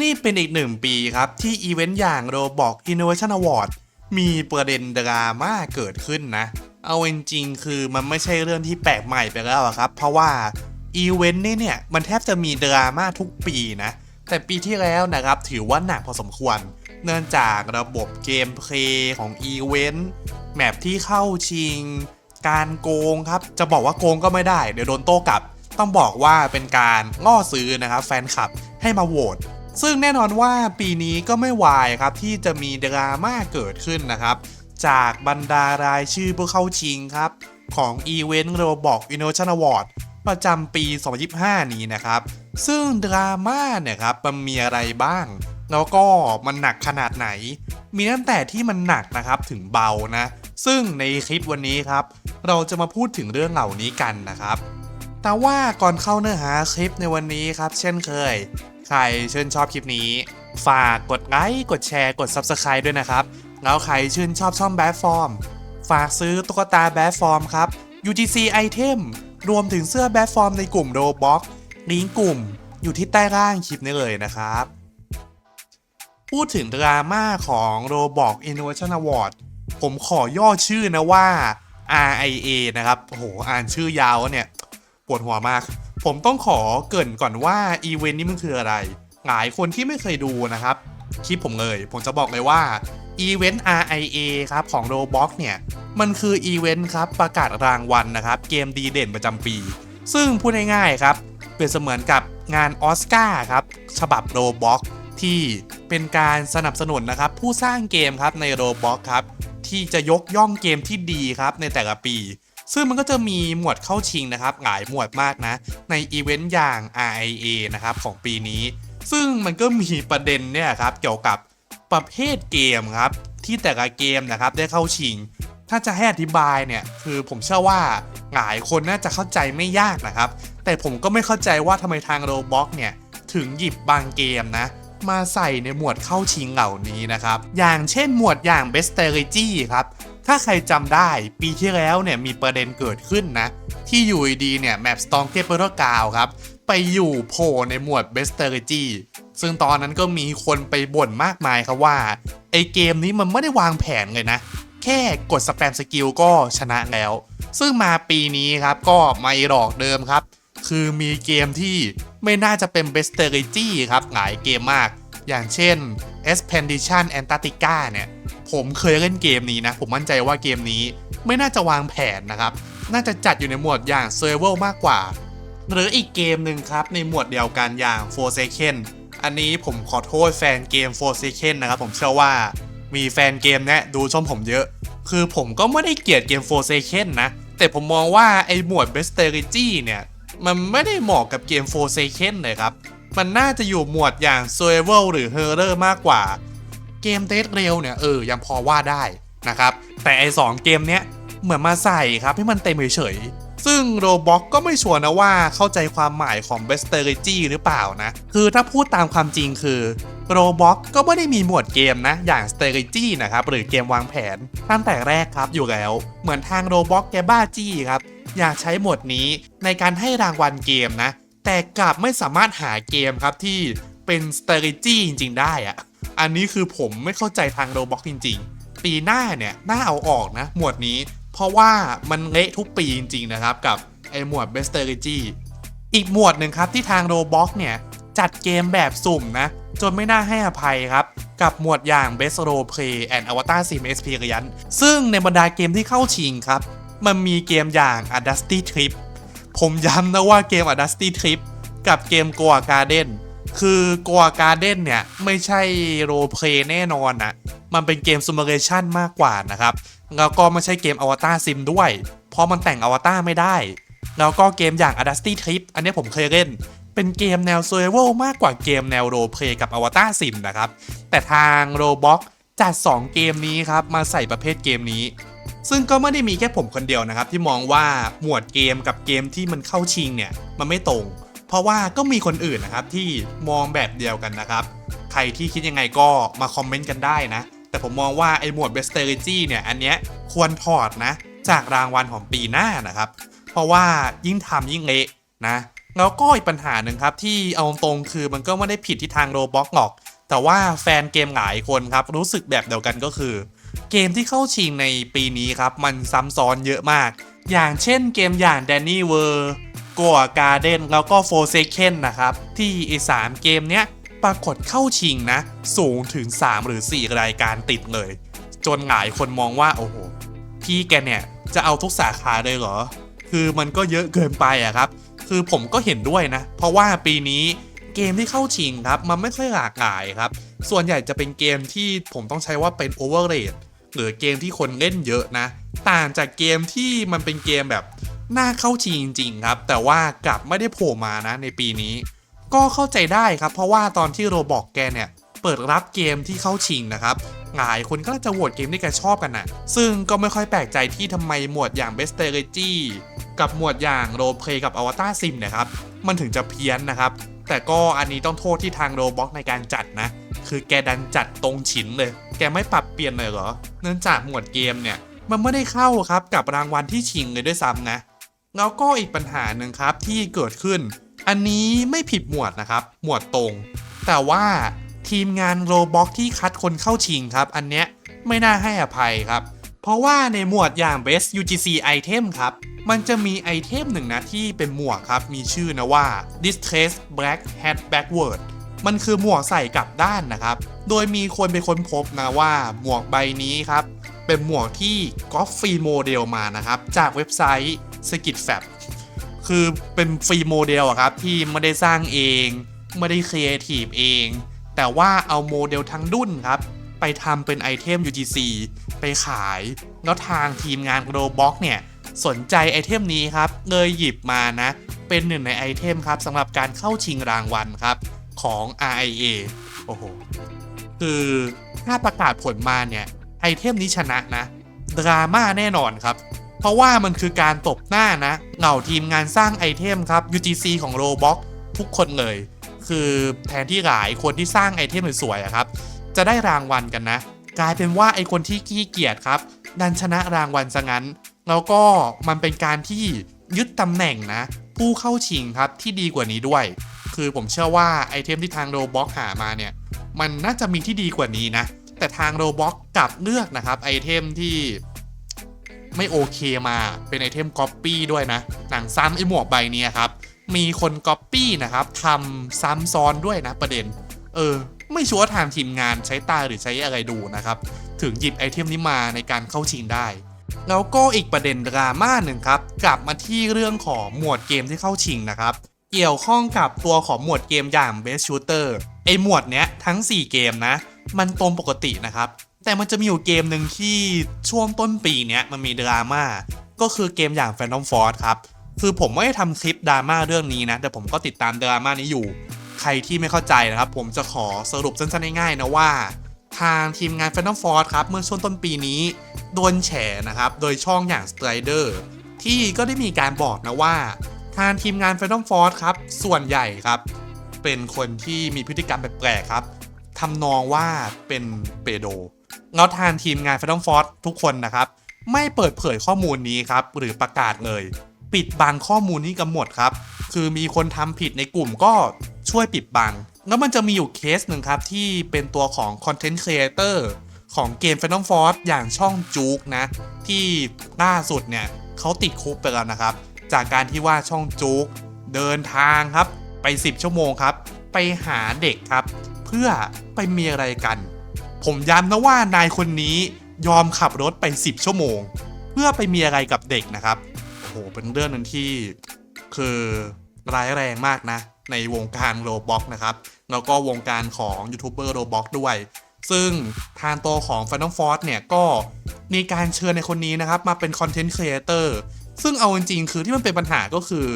นี่เป็นอีกหนึ่งปีครับ ที่อีเวนต์อย่าง Roblox Innovation Award มีประเด็นดราม่าเกิดขึ้นนะ เอาจริงๆคือมันไม่ใช่เรื่องที่แปลกใหม่ไปแล้วอะครับ เพราะว่าอีเวนต์นี่เนี่ยมันแทบจะมีดราม่าทุกปีนะ แต่ปีที่แล้วนะครับถือว่าหนักพอสมควร เนื่องจากระบบเกมเพลย์ของอีเวนต์แมปที่เข้าชิง การโกงครับ จะบอกว่าโกงก็ไม่ได้ เดี๋ยวโดนโต้กลับ ต้องบอกว่าเป็นการง่อซื้อนะครับแฟนคลับให้มาโหวต ซึ่งแน่นอนว่าปีนี้ก็ไม่วายครับที่จะมีดราม่าเกิดขึ้นนะครับ จากบรรดารายชื่อผู้เข้าชิงครับ ของอีเวนต์ Roblox Innovation Award ประจำปี 2025 นี้นะครับ ซึ่งดราม่าเนี่ยครับมันมีอะไรบ้าง แล้วก็มันหนักขนาดไหน มีตั้งแต่ที่มันหนักนะครับถึงเบานะ ซึ่งในคลิปวันนี้ครับ เราจะมาพูดถึงเรื่องเหล่านี้กันนะครับ แต่ว่าก่อนเข้าเนื้อหาคลิปในวันนี้ครับ เช่นเคย ใครชื่นชอบคลิปนี้ ฝากกดไลค์กดแชร์กด Subscribe ด้วยนะครับ แล้วใครชื่นชอบช่องแบดฟอร์ม ฝากซื้อตุ๊กตาแบดฟอร์มครับ UGC Item รวมถึงเสื้อแบดฟอร์มในกลุ่ม Roblox ลิงก์กลุ่มอยู่ที่ใต้ล่างคลิปนี้เลยนะครับ พูดถึงดราม่าของ Roblox Innovation Award ผมขอย่อชื่อนะว่า RIA นะครับ โอ้โห อ่านชื่อยาวเนี่ย ปวดหัวมาก ผมต้องขอเกรินก่อนว่าอีเวนต์นี้มันคืออะไร หลายคนที่ไม่เคยดูนะครับ คลิปผมเลย ผมจะบอกเลยว่าอีเวนต์ RIA ครับของ Roblox เนี่ย มันคืออีเวนต์ครับประกาศรางวัลนะครับ เกมดีเด่นประจำปี ซึ่งพูดง่ายๆครับ เป็นเสมือนกับงานออสการ์ครับ ฉบับ Roblox ที่เป็นการสนับสนุนนะครับ ผู้สร้างเกมครับใน Roblox ครับ ที่จะยกย่องเกมที่ดีครับในแต่ละปี ซึ่งมันก็จะมีหมวดเข้าชิงนะครับหลายหมวดมากนะ ในอีเวนต์อย่าง RIA นะครับของปีนี้ ซึ่งมันก็มีประเด็นเนี่ยครับเกี่ยวกับประเภทเกมครับที่แต่ละเกมนะครับได้เข้าชิง ถ้าจะให้อธิบายเนี่ยคือผมเชื่อว่าหลายคนน่าจะเข้าใจไม่ยากนะครับ แต่ผมก็ไม่เข้าใจว่าทำไมทาง Roblox เนี่ยถึงหยิบบางเกมนะมาใส่ในหมวดเข้าชิงเหล่านี้นะครับ อย่างเช่นหมวดอย่าง Best Strategy ครับ ถ้าใครจำได้ปีที่แล้วเนี่ยมีประเด็นเกิดขึ้นนะ ที่อยู่ดีเนี่ยแมป Storm g a t e r กาวครับ ไปอยู่โผล่ในหมวด Best Strategy ซึ่งตอนนั้นก็มีคนไปบ่นมากมายครับว่า ไอเกมนี้มันไม่ได้วางแผนเลยนะ แค่กดสแปมสกิลก็ชนะแล้ว ซึ่งมาปีนี้ครับก็ไม่หลอกเดิมครับ คือมีเกมที่ไม่น่าจะเป็น Best Strategy ครับหลายเกมมาก อย่างเช่น Expedition Antarctica เนี่ย ผมเคยเล่นเกมนี้นะ ผมมั่นใจว่าเกมนี้ไม่น่าจะวางแผนนะครับ น่าจะจัดอยู่ในหมวดอย่าง Survival มากกว่า หรืออีกเกมหนึ่งครับในหมวดเดียวกันอย่าง Forsaken อันนี้ผมขอโทษแฟนเกม Forsaken นะครับ ผมเชื่อว่ามีแฟนเกมเนี่ยดูช่องผมเยอะ คือผมก็ไม่ได้เกลียดเกม Forsaken นะ แต่ผมมองว่าไอหมวด Best Strategy เนี่ย มันไม่ได้เหมาะกับเกม Forsaken เลยครับ มันน่าจะอยู่หมวดอย่าง Survival หรือ Horror มากกว่า เกมเทสเร็วเนี่ยเออยังพอว่าได้นะครับ แต่ไอสองเกมเนี้ยเหมือนมาใส่ครับให้มันเต็มเฉยซึ่งโรบ็อกก็ไม่ชัวร์นะว่าเข้าใจความหมายของ b e s t r a t e g y หรือเปล่านะ คือถ้าพูดตามความจริงคือโรบ็อกก็ไม่ได้มีหมวดเกมนะ อย่าง strategy นะครับ หรือเกมวางแผน ตั้งแต่แรกครับอยู่แล้ว เหมือนทางโรบ็อกแกบ้าจี้ครับ อยากใช้หมวดนี้ในการให้รางวัลเกมนะ แต่กลับไม่สามารถหาเกมครับที่เป็น strategy จริง ๆ ได้อะอันนี้คือผมไม่เข้าใจทางโรบ็อกจริง ๆ ปีหน้าเนี่ยน่าเอาออกนะ หมวดนี้ เพราะว่ามันเละทุกปีจริง ๆ นะครับ กับไอหมวด Best r a t e g y อีกหมวดหนึ่งครับที่ทางโรบ็อกเนี่ยจัดเกมแบบสุ่มนะ จนไม่น่าให้อภัยครับ กับหมวดอย่าง Best Role Play and Avatar Sim Experience ซึ่งในบรรดาเกมที่เข้าชิงครับ มันมีเกมอย่าง A Dusty Trip ผมย้ำนะว่าเกม A Dusty Trip กับเกม Goa Garden คือ Goa Garden เนี่ย ไม่ใช่โรเพลย์แน่นอนนะมันเป็นเกม Simulation มากกว่านะครับ แล้วก็ไม่ใช่เกม Avatar Sim ด้วย เพราะมันแต่ง Avatar ไม่ได้ แล้วก็เกมอย่าง A Dusty Trip อันนี้ผมเคยเล่น เป็นเกมแนว Survival มากกว่าเกมแนวโรเพลย์กับ Avatar Sim นะครับ แต่ทาง Roblox จัด 2 เกมนี้ครับ มาใส่ประเภทเกมนี้ ซึ่งก็ไม่ได้มีแค่ผมคนเดียวนะครับ ที่มองว่าหมวดเกมกับเกมที่มันเข้าชิงเนี่ยมันไม่ตรง เพราะว่าก็มีคนอื่นนะครับที่มองแบบเดียวกันนะครับ ใครที่คิดยังไงก็มาคอมเมนต์กันได้นะ แต่ผมมองว่าไอ้หมวด Best Strategy เนี่ยอันเนี้ยควรถอดนะจากรางวัลของปีหน้านะครับ เพราะว่ายิ่งทำยิ่งเละนะแล้วก็อีกปัญหาหนึ่งครับที่เอาตรงคือมันก็ไม่ได้ผิดที่ทางโรบ็อกหรอก แต่ว่าแฟนเกมหลายคนครับรู้สึกแบบเดียวกันก็คือ เกมที่เข้าชิงในปีนี้ครับ มันซ้ำซ้อนเยอะมาก อย่างเช่นเกมอย่าง Danny w o r กัวการ์เดนแล้วก็ f o r s a k e n นะครับ ที่ไอ้สามเกมเนี้ยปรากฏเข้าชิงนะ สูงถึง 3 หรือ 4 รายการติดเลย จนหลายคนมองว่า โอ้โห พี่แกเนี่ยจะเอาทุกสาขาเลยเหรอ คือมันก็เยอะเกินไปอะครับ คือผมก็เห็นด้วยนะ เพราะว่าปีนี้เกมที่เข้าชิงครับ มันไม่ค่อยหลากหลายครับ ส่วนใหญ่จะเป็นเกมที่ผมต้องใช้ว่าเป็นโอเวอร์เรท หรือเกมที่คนเล่นเยอะนะ ต่างจากเกมที่มันเป็นเกมแบบน่าเข้าชิงจริง ๆ ครับ แต่ว่ากลับไม่ได้โผล่มานะในปีนี้ ก็เข้าใจได้ครับ เพราะว่าตอนที่โรบอกแกเนี่ยเปิดรับเกมที่เข้าชิงนะครับหลายคนก็จะโหวตเกมที่แกชอบกันนะซึ่งก็ไม่ค่อยแปลกใจที่ทำไมหมวดอย่าง Best Strategy กับหมวดอย่าง Role Play กับ Avatar Sim เนะครับ มันถึงจะเพี้ยนนะครับ แต่ก็อันนี้ต้องโทษที่ทางโรบ็อกในการจัดนะ คือแกดันจัดตรงฉินเลย กไม่ปรับเปลี่ยนเลยเหรอ เนื่องจากหมวดเกมเนี่ย มันไม่ได้เข้าครับกับรางวัลที่ชิงเลยด้วยซ้ำนะ แล้วก็อีกปัญหาหนึ่งครับที่เกิดขึ้น อันนี้ไม่ผิดหมวดนะครับ หมวดตรง แต่ว่าทีมงานโรบ็อกที่คัดคนเข้าชิงครับ อันเนี้ยไม่น่าให้อภัยครับ เพราะว่าในหมวดอย่าง Best UGC Item ครับ มันจะมีไอเทมหนึ่งนะที่เป็นหมวกครับ มีชื่อนะว่า Distress Black Hat Backward มันคือหมวกใส่กลับด้านนะครับ โดยมีคนไปค้นพบนะว่าหมวกใบนี้ครับ เป็นหมวกที่ก๊อปฟรีโมเดลมานะครับ จากเว็บไซต์ s k i t f a b คือเป็นฟรีโมเดลอะครับที่ไม่ได้สร้างเอง ไม่ได้ครีเอทีฟเอง แต่ว่าเอาโมเดลทั้งดุนครับ ไปทำเป็นไอเทม UGC ไปขาย แล้วทางทีมงาน Roblox เนี่ย สนใจไอเทมนี้ครับเลยหยิบมานะ เป็นหนึ่งในไอเทมครับสำหรับการเข้าชิงรางวัลครับ ของ RIA โอ้โห คือถ้าประกาศผลมาเนี่ยไอเทมนี้ชนะนะ ดราม่าแน่นอนครับ เพราะว่ามันคือการตบหน้านะ เหล่าทีมงานสร้างไอเทมครับ UGC ของ Roblox ทุกคนเลย คือแทนที่หลายคนที่สร้างไอเทมสวยๆครับ จะได้รางวัลกันนะ กลายเป็นว่าไอคนที่ขี้เกียจครับ ดันชนะรางวัลซะงั้น แล้วก็มันเป็นการที่ยึดตำแหน่งนะ ผู้เข้าชิงครับที่ดีกว่านี้ด้วย คือผมเชื่อว่าไอเทมที่ทางโรบ็อกหามาเนี่ย มันน่าจะมีที่ดีกว่านี้นะ แต่ทางโรบ็อกกลับเลือกนะครับไอเทมที่ไม่โอเคมาเป็นไอเทมก๊อปปี้ด้วยนะ หนังซ้ำไอหมวกใบนี้ครับ มีคนก๊อปปี้นะครับทำซ้ำซ้อนด้วยนะประเด็น เออ ไม่ชัวร์ทางทีมงานใช้ตาหรือใช้อะไรดูนะครับ ถึงหยิบไอเทมนี้มาในการเข้าชิงได้ แล้วก็อีกประเด็นดราม่าหนึ่งครับ กลับมาที่เรื่องของหมวดเกมที่เข้าชิงนะครับ เกี่ยวข้องกับตัวของหมวดเกมอย่าง Best Shooter ไอหมวดเนี้ยทั้ง 4 เกมนะ มันตรงปกตินะครับ แต่มันจะมีอยู่เกมหนึ่งที่ช่วงต้นปีเนี้ยมันมีดราม่าก็คือเกมอย่าง Phantom Force ครับ คือผมไม่ได้ทำคลิปดราม่าเรื่องนี้นะ แต่ผมก็ติดตามดราม่านี้อยู่ ใครที่ไม่เข้าใจนะครับ ผมจะขอสรุปสั้นๆง่ายๆนะว่า ทางทีมงาน Phantom Force ครับ เมื่อช่วงต้นปีนี้ โดนแฉนะครับ โดยช่องอย่าง Strider ที่ก็ได้มีการบอกนะว่า ทางทีมงาน Phantom Force ครับ ส่วนใหญ่ครับ เป็นคนที่มีพฤติกรรมแปลกๆครับทำนองว่าเป็นเปโดแล้วทางทีมงาน Phantom Force ทุกคนนะครับ ไม่เปิดเผยข้อมูลนี้ครับ หรือประกาศเลย ปิดบังข้อมูลนี้กันหมดครับ คือมีคนทำผิดในกลุ่มก็ช่วยปิดบัง แล้วมันจะมีอยู่เคสหนึ่งครับ ที่เป็นตัวของ Content Creator ของเกม Phantom Force อย่างช่องจูกนะ ที่ล่าสุดเนี่ยเขาติดคุกไปแล้วนะครับ จากการที่ว่าช่องจูกเดินทางครับ ไป 10 ชั่วโมงครับ ไปหาเด็กครับ เพื่อไปมีอะไรกัน ผมย้ำนะว่านายคนนี้ยอมขับรถไป 10 ชั่วโมง เพื่อไปมีอะไรกับเด็กนะครับโอ้โหเป็นเรื่องหนึงที่คือร้ายแรงมากนะ ในวงการโรบ็อกนะครับ แล้วก็วงการของยูทูบเบอร์โรบ็อกด้วย ซึ่งทางตัวของ f a n t o m Force เนี่ยก็มีการเชิญในคนนี้นะครับ มาเป็นคอนเทนต์ครีเอเตอร์ ซึ่งเอาจริงๆคือที่มันเป็นปัญหาก็คือ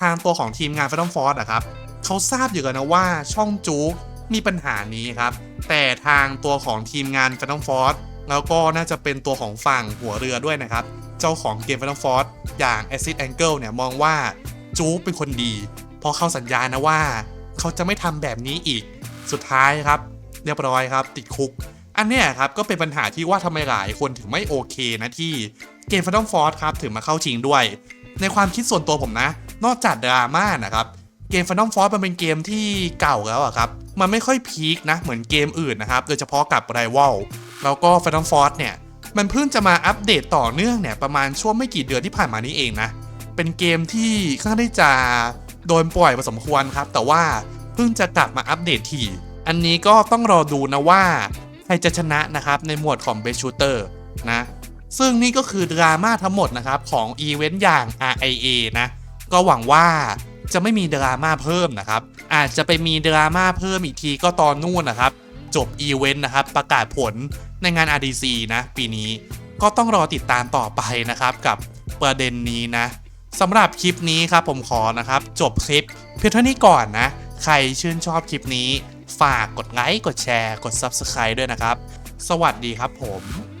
ทางตัวของทีมงาน f a n t o m Force อะครับเขาทราบอยู่กันนะว่าช่องจู๊กมีปัญหานี้ครับ แต่ทางตัวของทีมงาน f a n t o m Force แล้วก็น่าจะเป็นตัวของฝั่งหัวเรือด้วยนะครับ เจ้าของเกม Final Force อย่าง Acid Angle เนี่ยมองว่าจู๊กเป็นคนดีเพราะเขาสัญญานะว่า เขาจะไม่ทำแบบนี้อีกสุดท้ายครับ เรียบร้อยครับ ติดคุก อันเนี้ยครับก็เป็นปัญหาที่ว่าทำไมหลายคนถึงไม่โอเคนะที่ เกม Final Force ครับถึงมาเข้าชิงด้วย ในความคิดส่วนตัวผมนะ นอกจากดราม่านะครับ เกม Phantom Force มันเป็นเกมที่เก่าแล้วอะครับ มันไม่ค่อยพีคนะ เหมือนเกมอื่นนะครับ โดยเฉพาะกับ Rival แล้วก็ Phantom Force เนี่ย มันเพิ่งจะมาอัปเดตต่อเนื่องเนี่ยประมาณช่วงไม่กี่เดือนที่ผ่านมานี้เองนะ เป็นเกมที่ค่อนข้างที่จะโดนปล่อยพอสมควรครับ แต่ว่าเพิ่งจะกลับมาอัปเดตทีอันนี้ก็ต้องรอดูนะว่าใครจะชนะนะครับในหมวดของ Best Shooter นะ ซึ่งนี่ก็คือดราม่าทั้งหมดนะครับของอีเวนต์อย่าง RIA นะ ก็หวังว่าจะไม่มีดราม่าเพิ่มนะครับ อาจจะไปมีดราม่าเพิ่มอีกทีก็ตอนนู่นนะครับ จบอีเวนต์นะครับ ประกาศผลในงาน RDC นะ ปีนี้ก็ต้องรอติดตามต่อไปนะครับกับประเด็นนี้นะสำหรับคลิปนี้ครับผมขอนะครับ จบคลิปเพียงเท่านี้ก่อนนะ ใครชื่นชอบคลิปนี้ ฝากกดไลค์กดแชร์ กด Subscribe ด้วยนะครับ สวัสดีครับผม